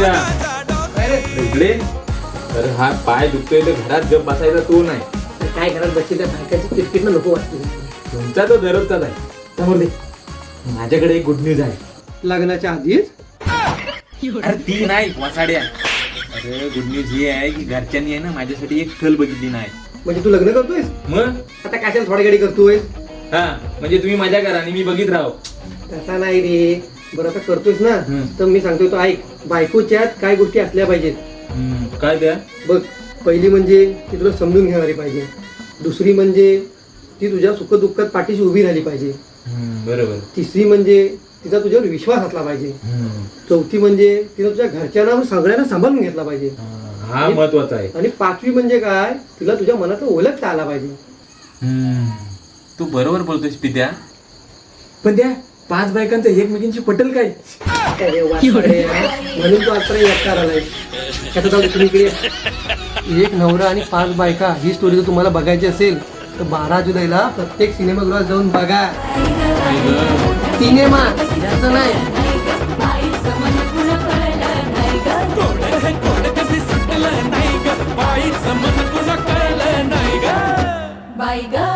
भांगडे तर हा पाय दुखतोय तर घरात गप बसायचा तो नाही. तर काय घरात बसली त्या बायकाची किटकिटनं नको वाटते. तुमचा तो दररोजचाच आहे समोर दे. माझ्याकडे एक गुड न्यूज आहे. लग्नाच्या आधीच? अरे ती नाही वसाड्या. अरे गुड न्यूज ही आहे की घरच्यांनी आहे ना माझ्यासाठी एक स्थल बघितली नाही. म्हणजे तू लग्न करतोयस? मग? आता कशाला थोड्या गाडी करतोय हा म्हणजे तुम्ही मजा करा आणि मी बघित राहो. तसा नाही रे. बरं आता करतोयस ना? हम्म. तर मी सांगतोय तो ऐक बायकोच्यात काय गोष्टी असल्या पाहिजेत. हम्म, काय द्या बघ पहिली म्हणजे ती तुला समजून घेणारी पाहिजे. दुसरी म्हणजे ती तुझ्या सुखदुःखात पाठीशी उभी राहिली पाहिजे. बरोबर. तिसरी म्हणजे तिचा तुझ्यावर विश्वास असला पाहिजे. हम्म. चौथी म्हणजे तिला तुझ्या घरच्यांना सगळ्यांना सांभाळून घेतला पाहिजे. हा, हा महत्त्वाचा आहे. आणि पाचवी म्हणजे काय? तिला तुझ्या मनात ओळखता आला पाहिजे. हम्म. तू बरोबर बोलतोयस पित्या. पण त्या पाच बायकांचं एकमेकींची पटेल काय? म्हणून तो आता एक करायला आता जाऊ तुम्ही इकडे एक नवरा आणि पाच बायका ही स्टोरी जर तुम्हाला बघायची असेल तर बारा जुलैला प्रत्येक सिनेमागृहात जाऊन बघा. सिनेमा याचं नाही. बाई ग.